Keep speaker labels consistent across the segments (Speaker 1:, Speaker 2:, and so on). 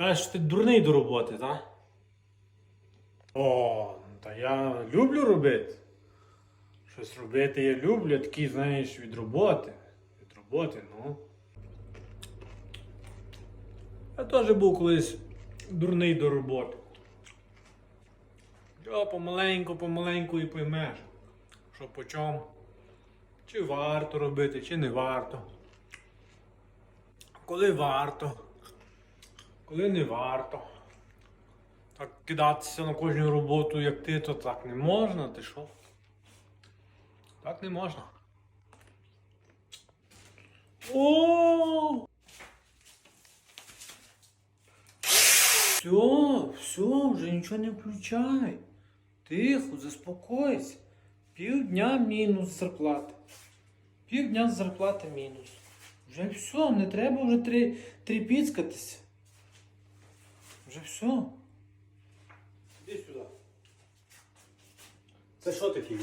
Speaker 1: Кажеш, ти дурний до роботи, так? О, ну та я люблю робити. Щось робити я люблю, такий, знаєш, від роботи. Від роботи, ну. Я теж був колись дурний до роботи. Йо, помаленьку, помаленьку і поймеш, що по чому. Чи варто робити, чи не варто. Коли варто, коли не варто. Так кидатися на кожну роботу, як ти, то так не можна, ти що? Так не можна. О! Все, все, вже нічого не включай. Тихо, заспокойся. Півдня мінус зарплати. Півдня зарплати мінус. Вже все, не треба вже тріпіцкатися. Вже все. Іди сюди. Це що таке?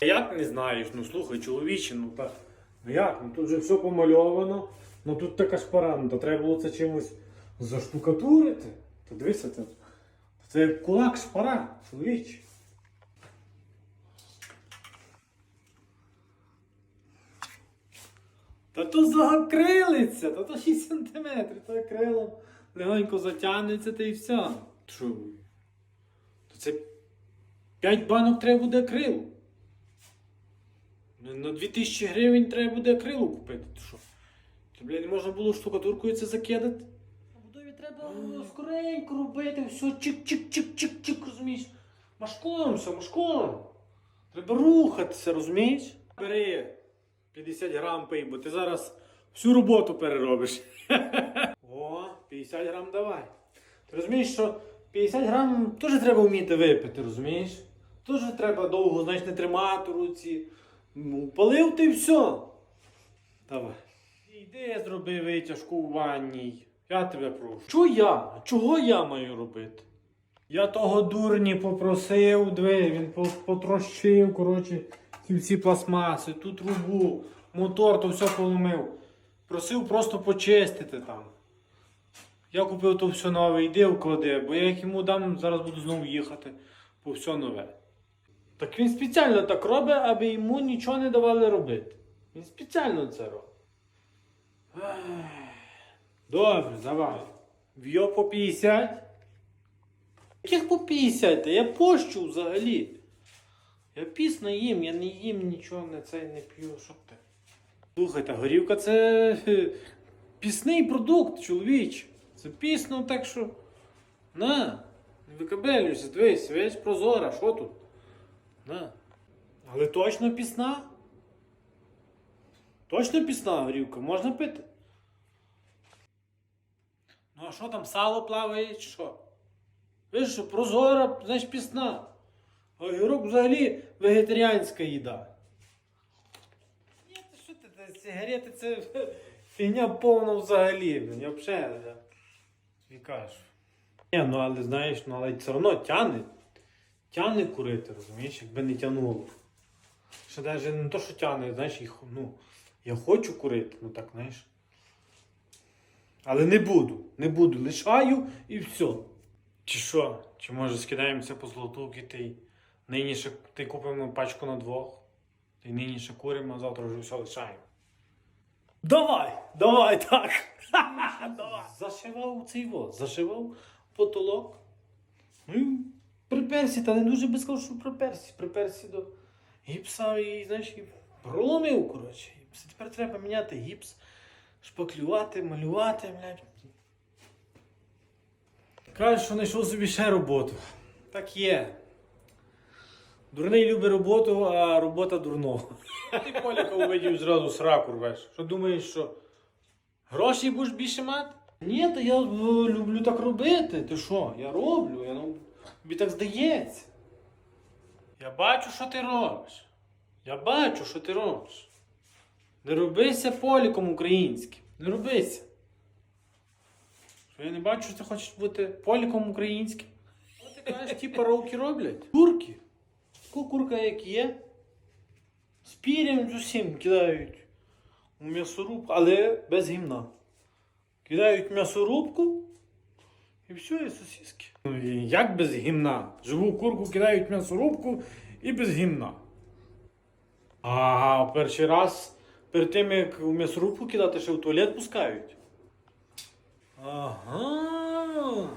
Speaker 1: Як не знаєш? Ну слухай, чоловіче, ну так. Ну як? Ну тут вже все помальовано. Ну тут така шпара, ну то треба було це чимось заштукатурити. То дивися, це, це як кулак шпара, чоловіче. Та то закрилиться, та то 6 сантиметрів, то крило легонько затягнеться та і все. Що? То це 5 банок треба буде акрилу. На- На 2000 гривень треба буде акрилу купити. Ти що? Ти, блядь, не можна було штукатуркою це закидати? На будові треба скоренько робити, все чик-чик-чик-чик-чик, розумієш? Машком все, машком. Треба рухатися, розумієш? Бери 50 грам пий, бо ти зараз всю роботу переробиш. О, 50 грам давай. Ти розумієш, що 50 грам теж треба вміти випити, розумієш? Теж треба довго, знаєш, не тримати руці. Ну, палив ти все. Давай. Іди зроби витяжку у ванній. Я тебе прошу. Чого я? Чого я маю робити? Я того дурні попросив, диви, він потрощив, коротше, всі пластмаси, ту трубу, мотор, то все поломив. Просив просто почистити там. Я купив то все нове, йди вклади, бо я як йому дам, зараз буду знову їхати по все нове. Так він спеціально так робить, аби йому нічого не давали робити. Він спеціально це робить. Добре, давай. В'йо по 50. Яких по 50? Та Я пощу взагалі. Я пісно їм, я не їм нічого не це не п'ю. Що ти? Слухайте, горівка це е, пісний продукт, чоловіч. Це пісно, так що. На, не викабелюйся, дивись, весь прозора, що тут? На. Але точно пісна? Точно пісна горівка, можна пити? Ну а що там, сало плаває чи що? Ви що, прозора, значить пісна. А огірок взагалі вегетаріанська їда. Ні, ти що ти, ти сигарети це фігня повна взагалі. Я взагалі. кажу. Ні, ну але знаєш, ну але все одно тяне. Тяне курити, розумієш, якби не тянуло. Ще навіть не то, що тяне, знаєш, їх, ну, я хочу курити, ну так, знаєш. Але не буду, не буду. Лишаю і все. Чи що? Чи може скидаємося по золотуки та й нині ще ти купимо пачку на двох, й нині ще куримо, а завтра вже все лишаємо. Давай! Давай так! Давай! Зашивав цей вот, зашивав потолок. Ну, і приперся, та не дуже би сказав, що приперся. Приперся до гіпса і, знаєш, і проломив, коротше. Тепер треба міняти гіпс, шпаклювати, малювати, блядь. Каже, що знайшов собі ще роботу. Так є. Дурний любить роботу, а робота дурного. Ти поляка увидів зразу сраку рвеш. Що думаєш, що гроші будеш більше мати? Ні, то я люблю так робити. Ти що? Я роблю, я, ну, тобі так здається. Я бачу, що ти робиш. Я бачу, що ти робиш. Не робися поліком українським. Не робися. Що я не бачу, що ти хочеш бути поліком українським. Ти кажеш, ті паровки роблять. Курки. Таку курка, як є. З пірем з усім кидають у м'ясорубку, але без гімна. Кидають м'ясорубку і все, і сосиски. Ну, як без гімна? Живу курку кидають м'ясорубку і без гімна. А перший раз перед тим, як у м'ясорубку кидати, ще в туалет пускають. Ага.